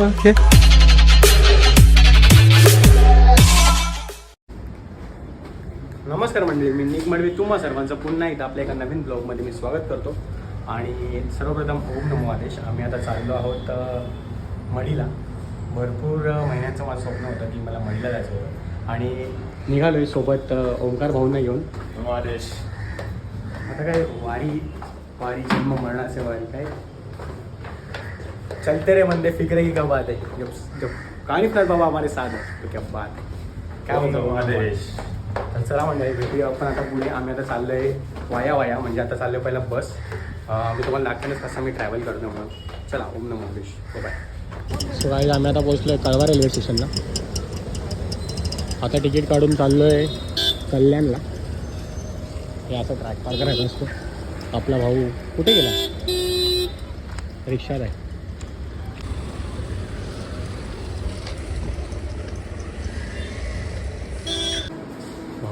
Okay नमस्कार मंडळी मी निक मडवी. तुम्हा सर्वांचं पुन्हा एकदा आपल्या एका नवीन ब्लॉगमध्ये मी स्वागत करतो. आणि सर्वप्रथम ओम नमो आदेश. आम्ही आता चाललो आहोत अ, मढीला भरपूर महिन्यांचं माझं स्वप्न होतं की मला मढीला जायचं होतं. आणि निघालो सोबत ओंकार भाऊंना घेऊन. आदेश. आता काय वारी वारी जन्म मरणाचे वारी काय? चलते रे बंदे फिक्र की क्या बात है? जब जब कहानी फिर बाबा हमारे साथ है तो क्या बात है? काय म्हणतो आदेश तर चला म्हणजे भेटूया आपण आता पुढे आम्ही आता चाललोय वाया वाया म्हणजे आता चाललोय पहिला बस. मी तुम्हाला दाखवेनच कसं मी ट्रॅव्हल करतो म्हणून. चला ओम नमो देश. बाय सो काही आम्ही आता पोहोचलोय कळवा रेल्वे स्टेशनला आता तिकीट काढून चाललोय कल्याणला. हे असं ट्रॅक पार करायचा असतो आपला भाऊ कुठे गेला? रिक्षात आहे.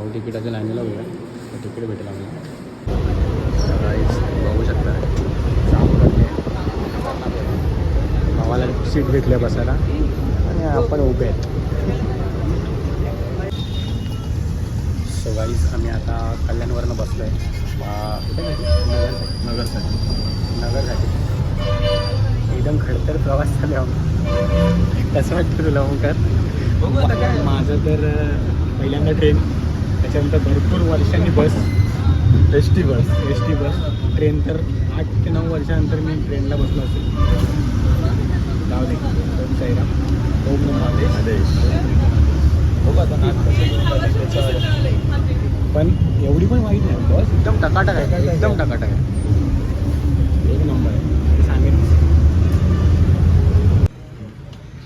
भाऊ तिकिटाच्या लाईनीला उभा आहे तिकीट भेटेल आम्हाला. सकाळीच बघू शकता. भावाला सीट भेटली आहे बसायला. आणि आपण उभे आहेत. सो आम्ही आता कल्याणवरनं बसलो आहे नगरसाठी. नगरसाठी. एकदम खडतर प्रवास झाले कसं वाटतं तुला ओंकार? माझं तर पहिल्यांदा ट्रेन त्याच्यानंतर भरपूर वर्षांनी bus S T bus S T bus train तर आठ ते नऊ वर्षानंतर मी ट्रेनला बसलो असेल. जाऊ दे. ओम साईराम. ओम आदेश. बघू आता पण एवढी पण वाईट नाही बस. एकदम टकाटक आहे एकदम टकाटक आहे. एक नंबर आहे. सांगेन.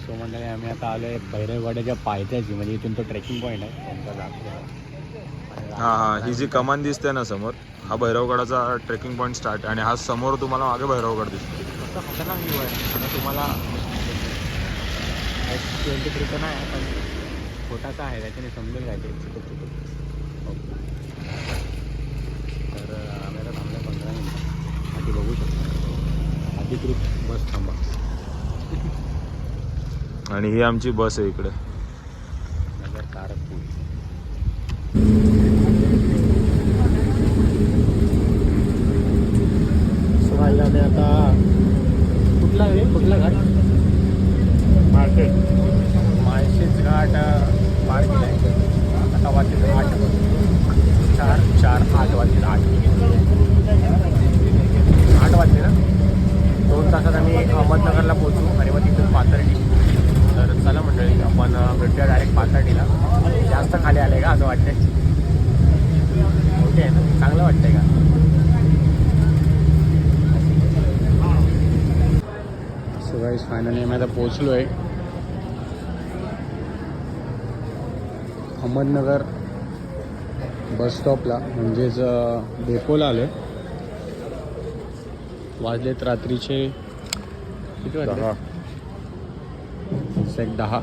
सो मंडळी आम्ही आता आलो आहे भैरववाड्याच्या पायथ्याची म्हणजे इथून तो ट्रेकिंग पॉईंट आहे. त्यांचा हा हा. ही जी कमान दिसते ना समोर हा भैरवगडाचा ट्रेकिंग पॉईंट स्टार्ट आणि हा समोर तुम्हाला मागे भैरवगड दिसतो. फक्त खतरनाक व्ह्यू आहे. आता तुम्हाला ट्वेंटी थ्रीचं नाही पण छोटासा आहे. त्याच्याने तर पंधरा मिनिटं. आधी बघू शकतो. अधिकृत बस थांबा. आणि ही आमची बस आहे इकडे. नगर सो आम्ही आता कुठला आहे कुठला घाट मार्केट माळशेज घाट पार केला आहे आता वाजले आठ चार चार आठ वाजले आठ आठ वाजले ना दोन तासात आम्ही अहमदनगरला पोहोचू आणि मग तिथून पाथर्डी तर चला मंडळी आपण अं, भेटूया डायरेक्ट पाथर्डीला जास्त खाली आले का असं वाटतंय ओके आहे ना चांगलं वाटतंय का सो गाईज फायनली आम्ही आता पोहोचलो आहे अहमदनगर बस स्टॉपला म्हणजेच डेपोला आलो वाजलेत रात्रीचे किती वाजले? एक दहा.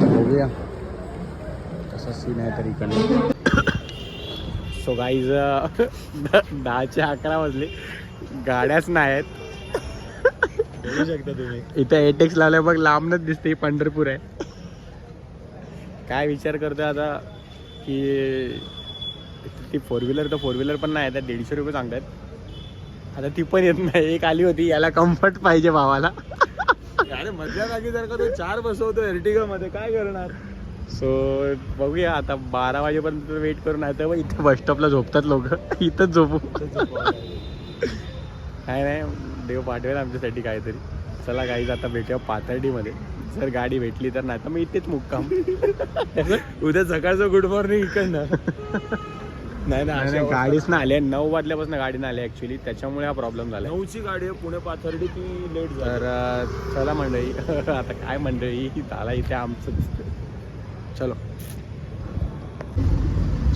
बघूया कसा सीन आहे तरी इकडनं सो गाईज दहाचे अकरा वाजले. गाड्याच नाही आहेत. बघू शकता तुम्ही. इथं एटेक्स लावल्या बघ लांबनच दिसते पंढरपूर आहे. काय विचार करतोय आता की ती फोर व्हीलर तर फोर व्हीलर पण नाही आता दीडशे रुपये सांगतायत. आता ती पण येत नाही एक आली होती याला कम्फर्ट पाहिजे भावाला. अरे मजा लागली जर का तो चार बसवतो एर्टिगा मध्ये काय करणार? सो बघूया आता बारा वाजेपर्यंत वेट करून आता मग इथे बस स्टॉपला झोपतात लोक. इथंच झोपू. काय नाही देव पाठवेल आमच्यासाठी काहीतरी. चला काहीच आता भेटूया पाथर्डीमध्ये. जर गाडी भेटली तर नाही तर मग इथेच मुक्काम. उद्या सकाळचं गुड मॉर्निंग इकडनं. नाही ना नाही, गाडीच ना आली. नऊ वाजल्यापासून गाडी नाही आली ऍक्च्युली त्याच्यामुळे हा प्रॉब्लेम झाला नऊची गाडी आहे पुणे पाथर्डी ती लेट तर चला मंडळी. आता काय मंडळी? झाला इथे आमचं चलो.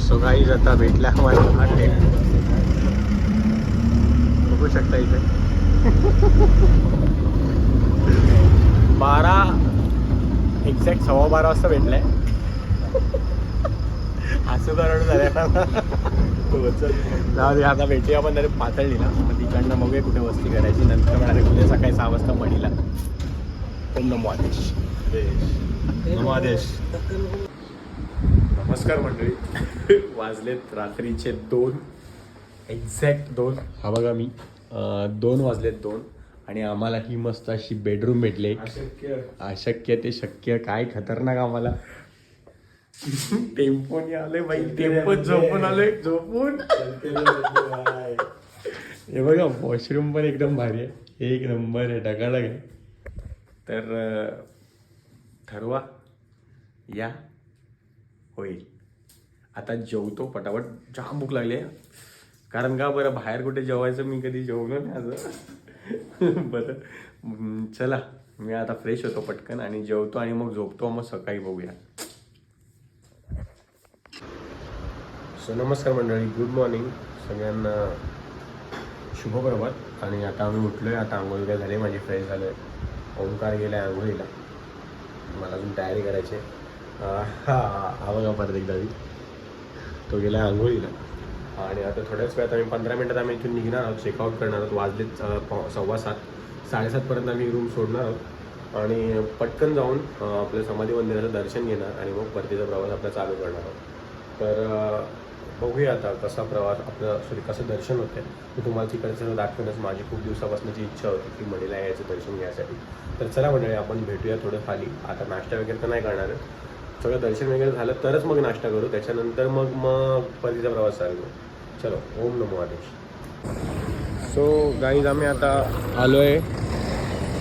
सो गाईज आता भेटल्या वाटे बघू शकता इथे बारा एक्झॅक्ट सव्वा हो, बारा वाजता भेटलाय. असं कारण झाले आता. भेटूया आपण तरी पातळीला. मग तिकडनं मग कुठे वस्ती करायची. नंतर म्हणाले उद्या सकाळी सहा वाजता मडीला. ओम नमो आदेश. नमो आदेश. नमस्कार मंडळी. वाजलेत रात्रीचे दोन. एक्झॅक्ट दोन. हा बघा मी. दोन वाजलेत दोन. आणि आम्हाला ही मस्त अशी बेडरूम भेटले. अशक्य. ते शक्य काय खतरनाक आम्हाला. टेम्पोनी आले बाई. टेम्पो झोपून आलोय झोपून. हे बघा वॉशरूम पण एकदम भारी आहे. एक नंबर आहे टकाटक आहे. तर ठरवा. या. होईल. आता जेवतो पटापट. जाम भूक लागली आहे. कारण का बरं बाहेर कुठे जेवायचं मी कधी जेवलो नाही असं बरं. चला मी आता फ्रेश होतो पटकन आणि जेवतो आणि मग झोपतो. मग सकाळी बघूया. सो नमस्कार मंडळी गुड मॉर्निंग सगळ्यांना शुभ प्रभात. आणि आता आम्ही उठलो आहे आता आंघोळ वगैरे झाली. माझी फ्रेश झालोय ओंकार गेलाय आंघोळीला. मला अजून तयारी करायची आहे. हा हा बघा परत एकदा तो गेला आहे आंघोळीला. आणि आता थोड्याच वेळात आम्ही पंधरा मिनटात आम्ही इथून निघणार आहोत. चेकआउट करणार आहोत. वाजले सव्वा सात साडेसातपर्यंत आम्ही रूम सोडणार आहोत. आणि पटकन जाऊन आपलं समाधी मंदिराचं दर्शन घेणार आणि मग परतीचा प्रवास आपला चालू करणार आहोत. तर बघूया आता कसा प्रवास आपलं सॉरी कसं दर्शन होतं मी तुम्हाला तिकडचं दाखवण्यास माझी खूप दिवसापासूनची इच्छा होती की मडीला यायचं दर्शन घ्यायसाठी. तर चला मंडळी आपण भेटूया थोडं खाली. आता नाश्ता वगैरे तर नाही करणार सगळं दर्शन वगैरे झालं तरच मग नाश्ता करू. त्याच्यानंतर मग मग परतीचा प्रवास चालू करू. चलो ओम नमो आदेश. सो गाईज आम्ही आता आलो आहे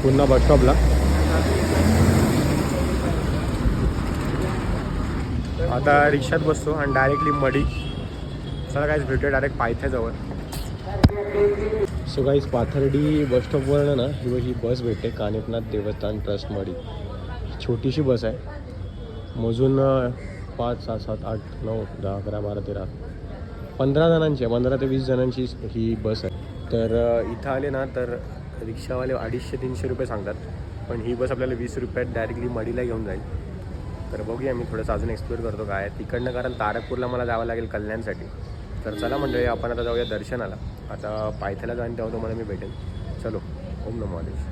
पुन्हा बसस्टॉपला आता रिक्षात बसतो आणि डायरेक्टली मडी. चला काहीच भेटूया डायरेक्ट पायथ्याजवळ. सो गाईज पाथर्डी बसस्टॉपवरनं ना ही बस भेटते कानिपनाथ देवस्थान ट्रस्ट मडी. छोटीशी बस आहे. मोजून पाच सहा सात आठ नऊ दहा अकरा बारा तेरा पंधरा जणांची आहे. पंधरा ते वीस जणांची ही बस आहे. तर इथं आले ना तर रिक्षावाले अडीचशे तीनशे रुपये सांगतात. पण ही बस आपल्याला वीस रुपयात डायरेक्टली मडीला घेऊन जाईल. तर बघूया मी थोडंसं अजून एक्सप्लोर करतो काय तिकडनं कारण तारकपूरला मला जावं लागेल कल्याणसाठी. तर चला मंडळी आपण आता जाऊया दर्शनाला. आता पायथ्याला जाईन तेव्हा तुम्हाला मी भेटेन. चलो ओम नमो आदेश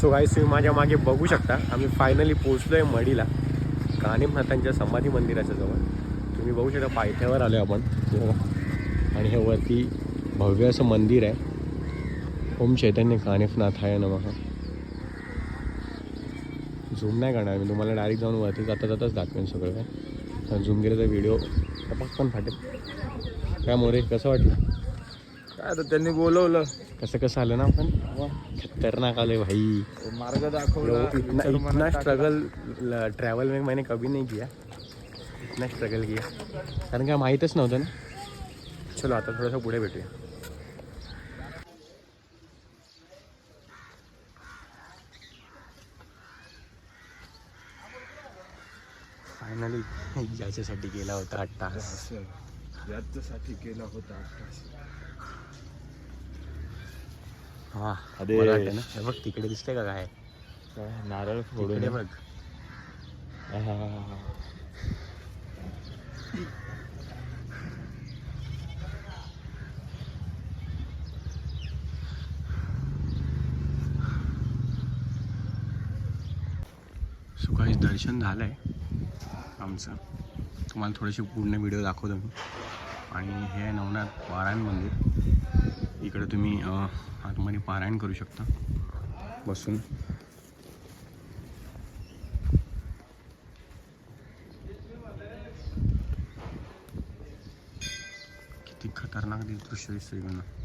सो गाईस तुम्ही माझ्या मागे बघू शकता आम्ही फायनली पोचलो आहे मडीला कानिमनाथांच्या समाधी मंदिराच्या जवळ. तुम्ही बघू शकता पायथ्यावर आलो आपण. आणि हे वरती भव्य असं मंदिर आहे. ओम चैतन्य कानिफनाथाय नमः. झूम नाही करणार मी तुम्हाला डायरेक्ट जाऊन वरती जाता जाताच दाखवेन सगळं काय. झूम गेलं तर व्हिडिओ पण फाटेल. काय मोरे कसं वाटलं? काय आता त्यांनी बोलवलं. कसं कसं आलं ना आपण? खतरनाक आलोय भाई. मार्ग दाखवला. लोग इतना स्ट्रगल ट्रैवल में मैंने कभी नहीं किया. इतना स्ट्रगल किया. कारण काय माहीतच नव्हतं ना? चलो आता थोडंसं पुढे भेटूया. फायनली याच्यासाठी गेला होता आठ तास. याच्यासाठी केला होता अभ्यास. हा अरे. बरं वाटतं ना. हे बघ तिकडे दिसते का काय? काय नारळ तिकडे बघ. सुखाची दर्शन झालं आहे आमचं. तुम्हाला थोडेसे पूर्ण व्हिडिओ दाखवतो मी. आणि हे आहे नवनाथ पारायण मंदिर. इकडे तुम्ही आतमध्ये पारायण करू शकता. बसून. किती खतरनाक दृश्य दिसतं इकडनं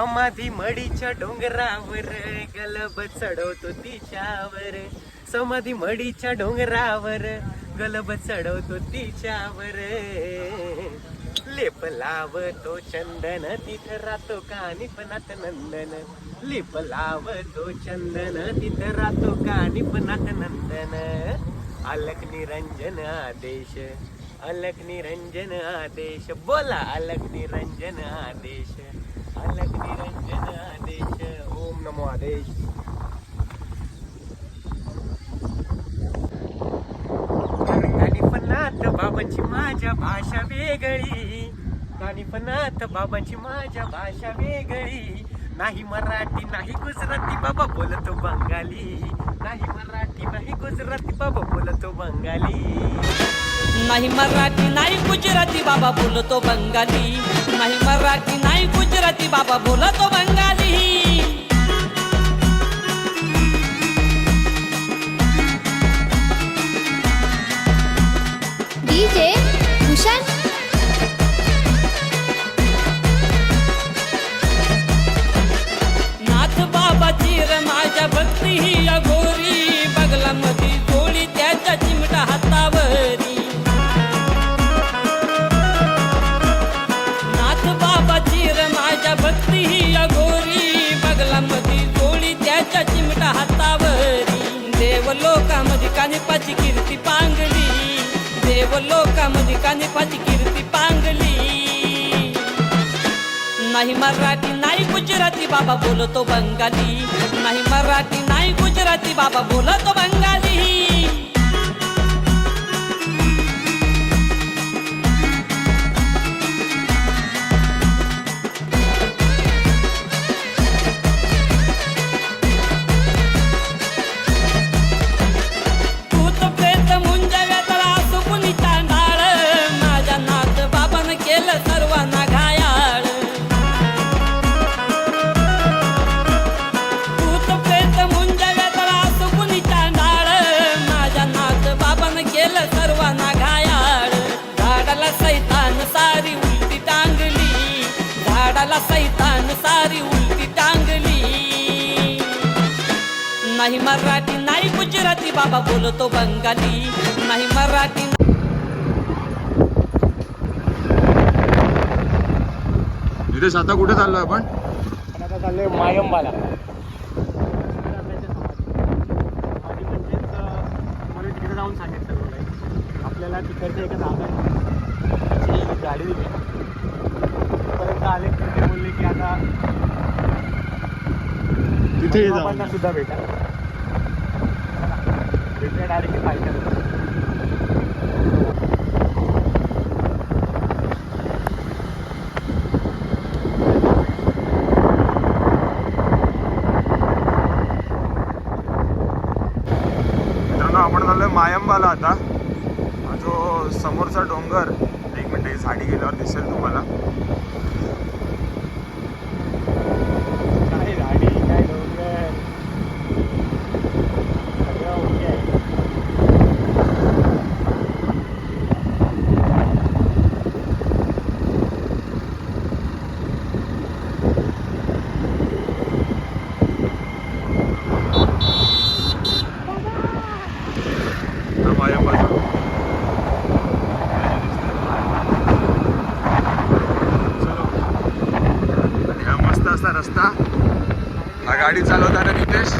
समाधी मडीच्या डोंगरावर गलब चढवतो तिच्यावर. समाधी मडीच्या डोंगरावर गलब चढवतो तिच्यावर. लेप लावतो चंदन तिथं राहतो कानिपनात नंदन. लेप लावतो चंदन तिथं राहतो कानिपनात नंदन. अलक निरंजन आदेश अलक निरंजन आदेश. बोला अलक निरंजन आदेश. अलक निरंजन आदेश ओम नमो आदेश कानिपनाथ बाबांची माझ्या भाषा वेगळी. कानिपनाथ बाबांची माझ्या भाषा वेगळी. नाही मराठी नाही गुजराती बाबा बोलतो बंगाली. नाही मराठी नाही गुजराती बाबा बोलतो बंगाली. नाही मराठी नाही गुजराती बाबा बोलतो बंगाली। नाही मराठी नाही गुजराती बाबा बोलतो बंगाली। डीजे भूषण। नाथ बाबाची र माझ्या भक्ती ही अघोरी बगला कानिपाची कीर्ती पांगली. देव लोकामध्ये कानिपाची कीर्ती पांगली. नाही मराठी नाही गुजराती बाबा बोलतो बंगाली. नाही मराठी नाही गुजराती बाबा बोलतो बंगाली. सारी उलटी टांगली. नाही मराठी नाही गुजराती बाबा बोलतो बंगाली. नाही मराठी नितेश आता कुठे चाललोय आपण? पण आता चाललोय मायंबाला. जाऊन सांगितलं आपल्याला तिकडच्या एका दादाची गाडी दिली परत आले तर ते बोलले की आता तिथे सुद्धा भेटा. भेटूया डायरेक्ट पाहिजे मित्रांनो आपण चाललोय मायंबाला आता हा जो समोरचा डोंगर एक मिनिट ही साडी गेल्यावर दिसेल तुम्हाला काय गाडी काय डोंगर सगळं ओके आहे हा मायंबाचा चलो. आणि हा मस्त असा रस्ता हा गाडी चालवताना नितेश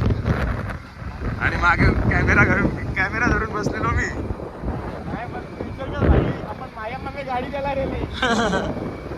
आणि मागे कॅमेरा घरून कॅमेरा धरून बसलेलो मी काय मग विचार कर भाई, आपण माया मागे गाडी द्यायला रेली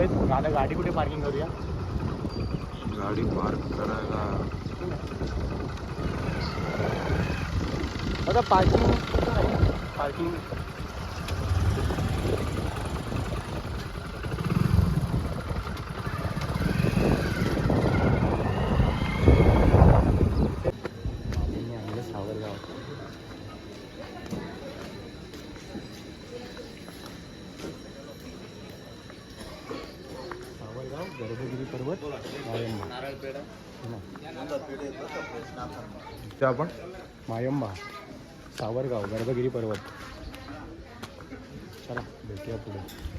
गाडी कुठे पार्किंग करूया? गाडी पार्क करायला. आता पार्किंग पार्किंग सावरगाव सावरगाव गर्भगिरी पर्वत मायंबा ते आपण. मायंबा सावरगाव गर्भगिरी पर्वत. चला भेटूया पुढे.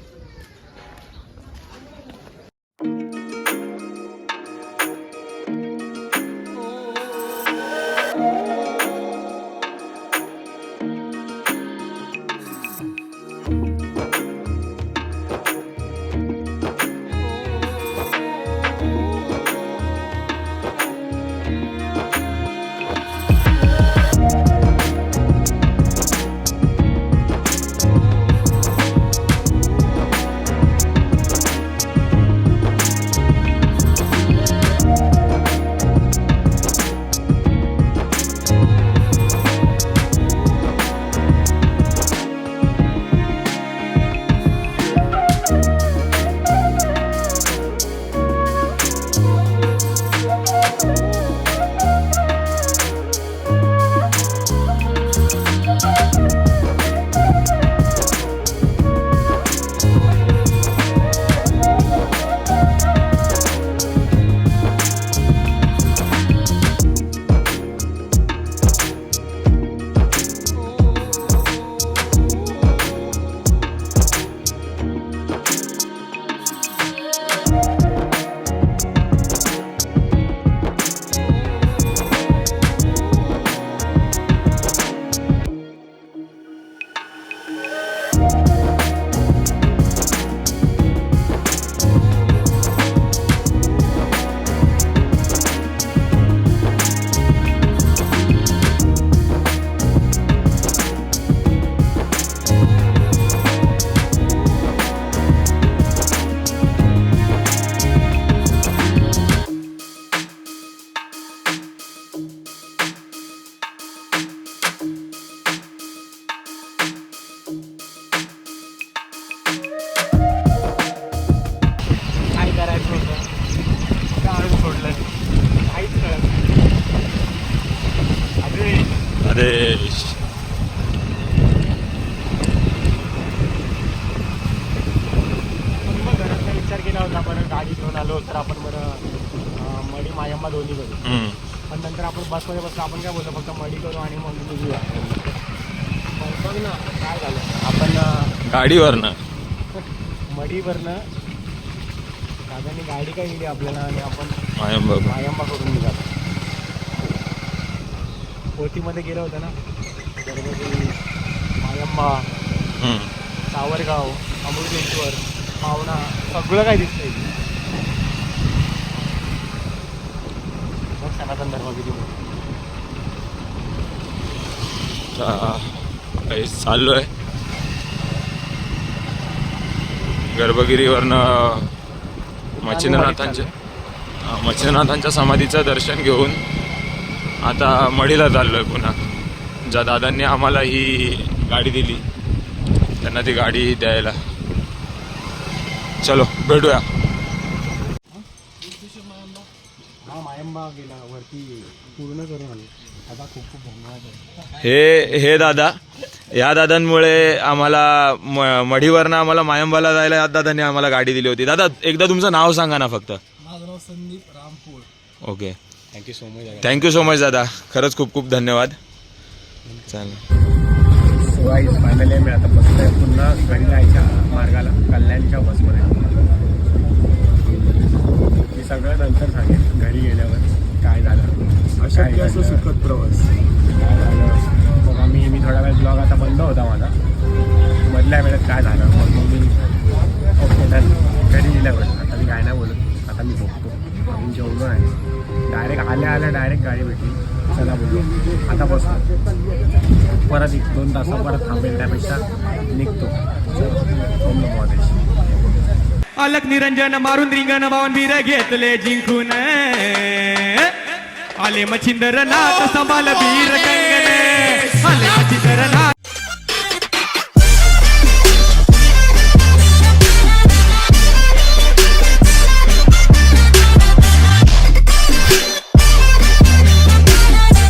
काय बोलतो फक्त मडी करू आणि मग निघूया मग बघ ना काय झालं आपण गाडीवरनं. मडीवरनं दादानी गाडी काय दिली आपल्याला आणि आपण मायंबा करून. निघालो. पोतीमध्ये गेलं होतं ना? गर्भगिरी मायंबा. सावरगाव अमृतेश्वर पावणा सगळं काय दिसतंय. सनातन धर्म किती आता काही चाललो आहे. गर्भगिरीवरनं मच्छिंद्रनाथांच्या मच्छिंद्रनाथांच्या समाधीचं दर्शन घेऊन आता मढीला चाललो आहे पुन्हा. ज्या दादांनी आम्हाला ही गाडी दिली त्यांना ती गाडी द्यायला. चलो भेटूया. मायंबा गेला वरती पूर्ण करून आलो. हे हे दादा या दादांमुळे आम्हाला म मढीवरनं आम्हाला मायंबाला जायला या दादांनी आम्हाला गाडी दिली होती. दादा एकदा तुमचं नाव सांगा ना फक्त. माझं नाव Sandeep Rampur. Okay. Thank you so much दादा. थँक्यू सो मच दादा. खरंच खूप खूप धन्यवाद. चालेल. फायनली मी आता बसलोय पुन्हा मार्गाला कल्याणच्या बसमध्ये मी सगळं नंतर सांगेन घरी गेल्यावर. अशक्य असं सुखद प्रवास. झालं मग आम्ही मी थोडा वेळ ब्लॉग आता बंद होता माझा. मधल्या वेळेत काय झालं? मग मग मी ओके डन घरी गेल्यावर. आता मी काय नाही बोलत. आता मी झोपतो अजून जेवलो नाही. डायरेक्ट आल्या आल्या डायरेक्ट गाडी भेटली. चला बोललो आता बसतो परत एक दोन तास परत थांबेल त्यापेक्षा निघतो. अलक निरंजन मारून रिंगण बावन वीर घेतले जिंकून. आले मच्छिंदर नाथ संभाल वीर कंगन आले